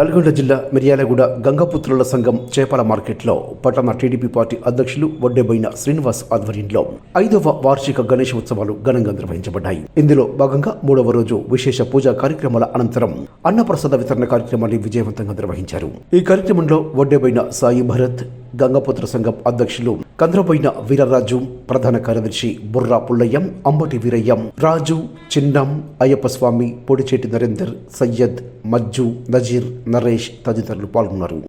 నల్గొండ జిల్లా మిర్యాలగూడ గంగపుత్రుల సంఘం చేపల మార్కెట్లో పట్టణ టీడీపీ పార్టీ అధ్యక్షులు వడ్డెబైన శ్రీనివాస్ ఆధ్వర్యంలో ఐదవ వార్షిక గణేష్ ఉత్సవాలు ఘనంగా నిర్వహించబడ్డాయి. ఇందులో భాగంగా మూడవ రోజు విశేష పూజా కార్యక్రమాల అనంతరం అన్నప్రసాద వితరణ కార్యక్రమాన్ని విజయవంతంగా నిర్వహించారు. ఈ కార్యక్రమంలో వడ్డెబైన సాయి భరత్ గంగపుత్ర సంఘం అధ్యక్షులు కంద్రబోయిన వీరరాజు ప్రధాన కార్యదర్శి బుర్రా పుల్లయ్యం అంబటి వీరయ్యం రాజు చిన్నం అయ్యప్ప స్వామి పొడిచేటి నరేందర్ సయ్యద్ మజ్జు నజీర్ నరేష్ తదితరులు పాల్గొన్నారు.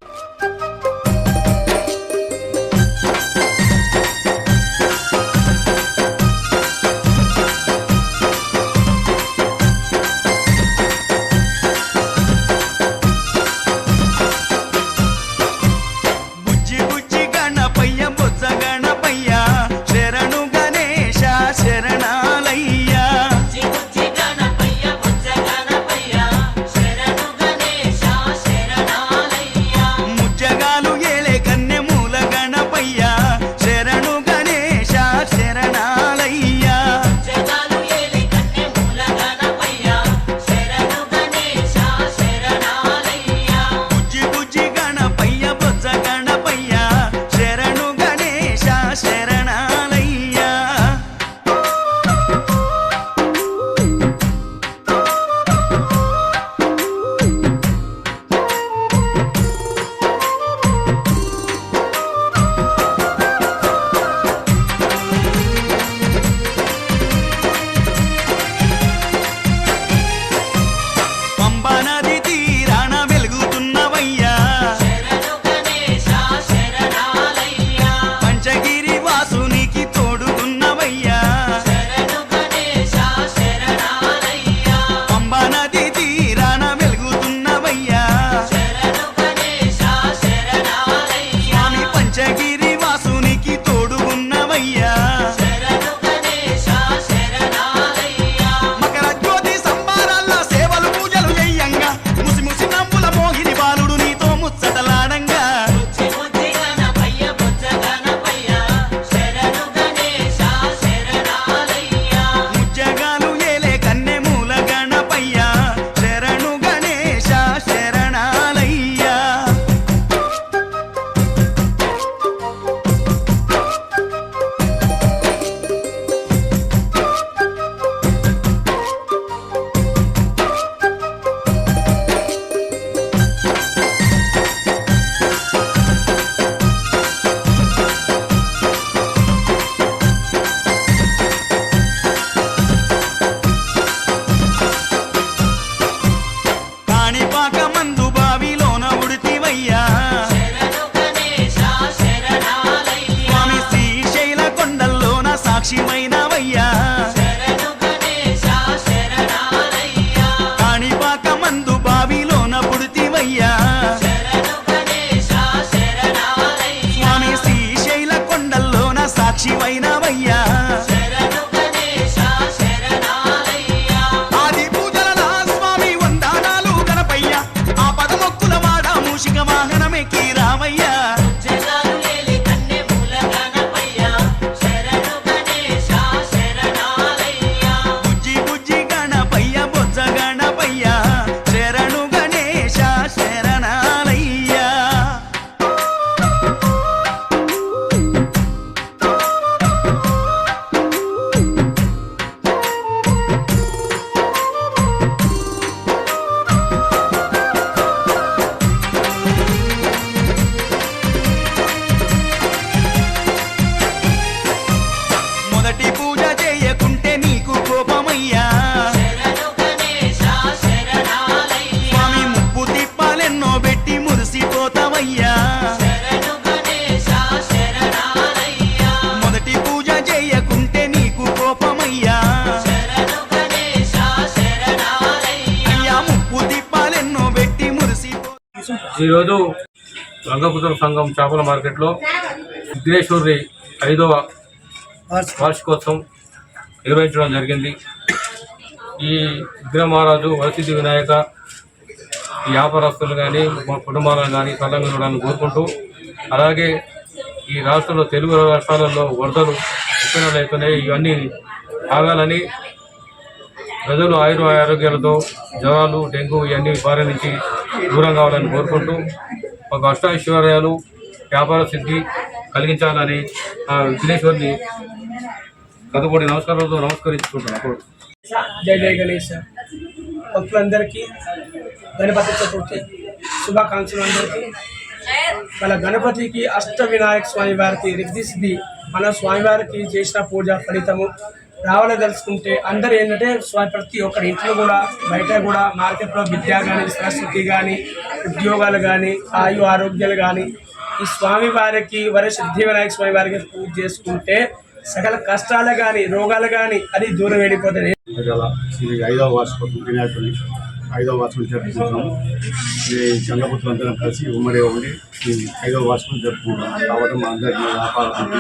ఈరోజు రంగపుత్ర సంఘం చేపల మార్కెట్లో విఘ్నేశ్వరి ఐదవ వార్షికోత్సవం నిర్వహించడం జరిగింది. ఈ విగ్రహమహారాజు వరసిద్ధి వినాయక వ్యాపారస్తులు కానీ మా కుటుంబాలను కానీ చల్లంగా చూడాలని కోరుకుంటూ అలాగే ఈ రాష్ట్రంలో తెలుగు రాష్ట్రాలలో వరదలు విత్తనాలు అవుతున్నాయి. ఇవన్నీ ఆగాలని ప్రజలు ఆయుర ఆరోగ్యాలతో జ్వరాలు డెంగ్యూ ఇవన్నీ బారి నుంచి దూరం కావాలని కోరుకుంటూ ఒక అష్టాశ్వర్యాలు వ్యాపార సిద్ధి కలిగించాలని ఆ విఘ్నేశ్వరిని కదుబడి నమస్కారాలతో నమస్కరించుకుంటున్నాను జై జయ గణేష్ భక్తులందరికీ గణపతి చతుర్థి శుభాకాంక్షలు అందరికీ. మన గణపతికి అష్ట వినాయక స్వామి వారికి రిద్ధి సిద్ధి మన స్వామివారికి చేసిన పూజ ఫలితము రావాలని తెలుసుకుంటే అందరూ ఏంటంటే ప్రతి ఒక్కరి ఇంట్లో కూడా బయట కూడా మార్కెట్లో విద్య కానీ సరస్వతి కానీ ఉద్యోగాలు కానీ ఆయు ఆరోగ్యాలు కానీ ఈ స్వామి వారికి వరి సిద్ధి వినాయక స్వామి వారికి పూజ చేసుకుంటే సకల కష్టాలు కానీ రోగాలు కానీ అది దూరం వెళ్ళిపోతుంది ఐదవ వార్షికోత్సవం వినాయకుడిని ఐదవ వార్షికం జరుపుకుంటున్నాం ఈ అందరం కలిసి ఉమ్మడి ఉండి ఈ ఐదవ వార్షికం జరుపుకుంటాం కాబట్టి మా అందరికీ మా వ్యాపారం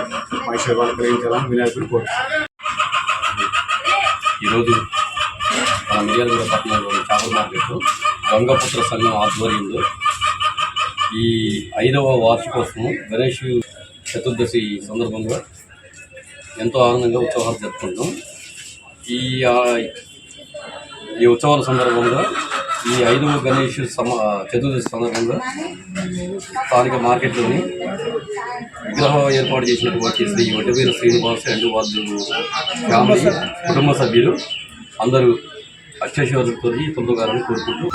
మా సేవలు కలిగించాలని వినాయకుడు కోరుతున్నాం ఈరోజు మన మిర్యాలగూడ పట్టణంలోని చేపల మార్కెట్ గంగపుత్ర సంఘం ఆధ్వర్యంలో ఈ ఐదవ వార్షికోత్సవం గణేష్ చతుర్దశి సందర్భంగా ఎంతో ఆనందంగా ఉత్సవాలు జరుపుకుంటాం ఈ ఈ ఉత్సవాల సందర్భంగా ఈ ఐదవ గణేష్ సమ చతుర్దశి సందర్భంగా స్థానిక మార్కెట్లోని విగ్రహం ఏర్పాటు చేసినటువంటి శ్రీ వడ్డవీర శ్రీనివాస్ అండ్ వాళ్ళు ఫ్యామిలీ కుటుంబ సభ్యులు అందరూ అక్షశ్వరులతో పొందుగాలని కోరుకుంటూ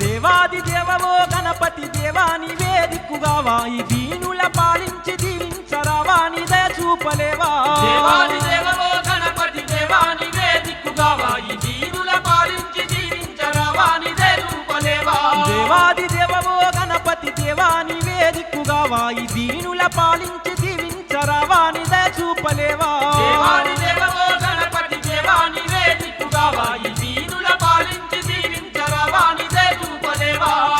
దేవాది దేవవో గణపతి దేవాని వేదిక్కుగావా వాయి దీనుల పాలించి దేవాది దేవో గణపతి దేవాని వేదిక్కుగావా ఈ దీనుల పాలించి దీవించరావాని దయ చూపలేవా దేవాది దేవో గణపతి దేవాని వేదిక్కుగావా ఈ దీనుల పాలించి జీవించరావాని రూపలేవా అన్నదానం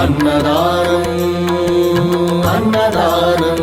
అన్నదానం అన్నదానం.